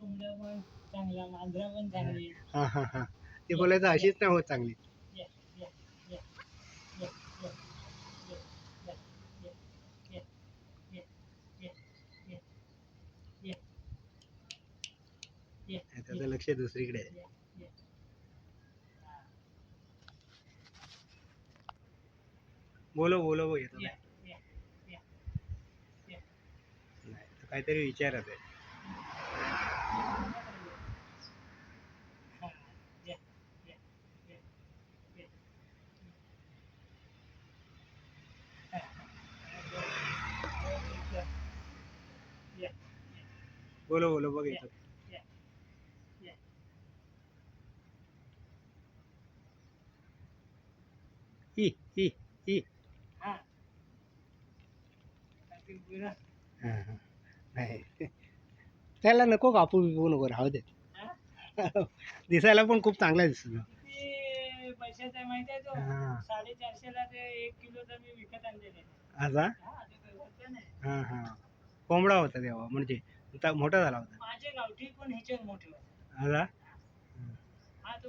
ती ते बोलायचं अशीच नाही होत चांगली त्याचं लक्ष दुसरीकडे आहे बोलो बोलो येतो काहीतरी विचारत आहे बोलो बोलो बघ येतो ये, ये. ही ही ही हा. बाकी पुरा, हां हां नाही. त्याला नको कापू बिपू नको राहू दे. हा? दिसायला पण खूप चांगला दिसतो. पैशाचा आहे माहिती आहे तो? हा. साडेचारशेला ते एक किलोचा मी विकत आणलेले असा हा? हां हां. कोंबडा होता तेव्हा म्हणजे मोठा झाला होता माझ्या गावठी पण ह्याच्यात मोठी होती. हा हा, तो